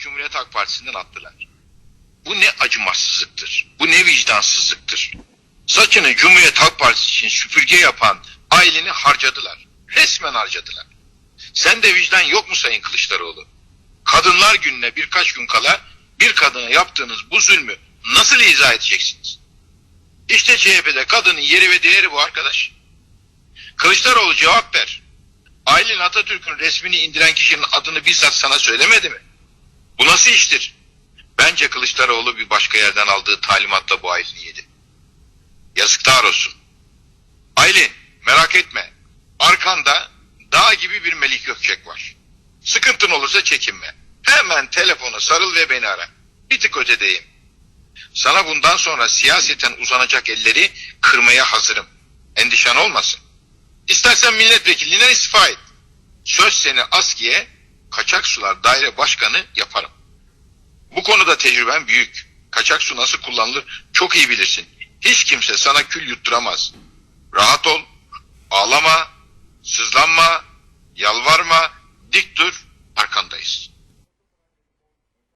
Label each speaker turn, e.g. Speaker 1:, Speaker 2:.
Speaker 1: Cumhuriyet Halk Partisi'nden attılar. Bu ne acımasızlıktır. Bu ne vicdansızlıktır. Saçını Cumhuriyet Halk Partisi için süpürge yapan aileni harcadılar. Resmen harcadılar. Sen de vicdan yok mu Sayın Kılıçdaroğlu? Kadınlar gününe birkaç gün kala bir kadına yaptığınız bu zulmü nasıl izah edeceksiniz? İşte CHP'de kadının yeri ve değeri bu arkadaş. Kılıçdaroğlu cevap ver. Aylin Atatürk'ün resmini indiren kişinin adını bizzat sana söylemedi mi? Bu nasıl iştir? Bence Kılıçdaroğlu bir başka yerden aldığı talimatla bu Aylin'i yedi. Yazıklar olsun. Aylin merak etme. Arkanda dağ gibi bir Melik Gökçek var. Sıkıntın olursa çekinme. Hemen telefona sarıl ve beni ara. Bir tık ötedeyim. Sana bundan sonra siyaseten uzanacak elleri kırmaya hazırım. Endişen olmasın. İstersen milletvekilliğinden istifa et. Söz seni askiye kaçak sular daire başkanı yaparım. Bu konuda tecrüben büyük. Kaçak su nasıl kullanılır çok iyi bilirsin. Hiç kimse sana kül yutturamaz. Rahat ol, ağlama, sızlanma, yalvarma,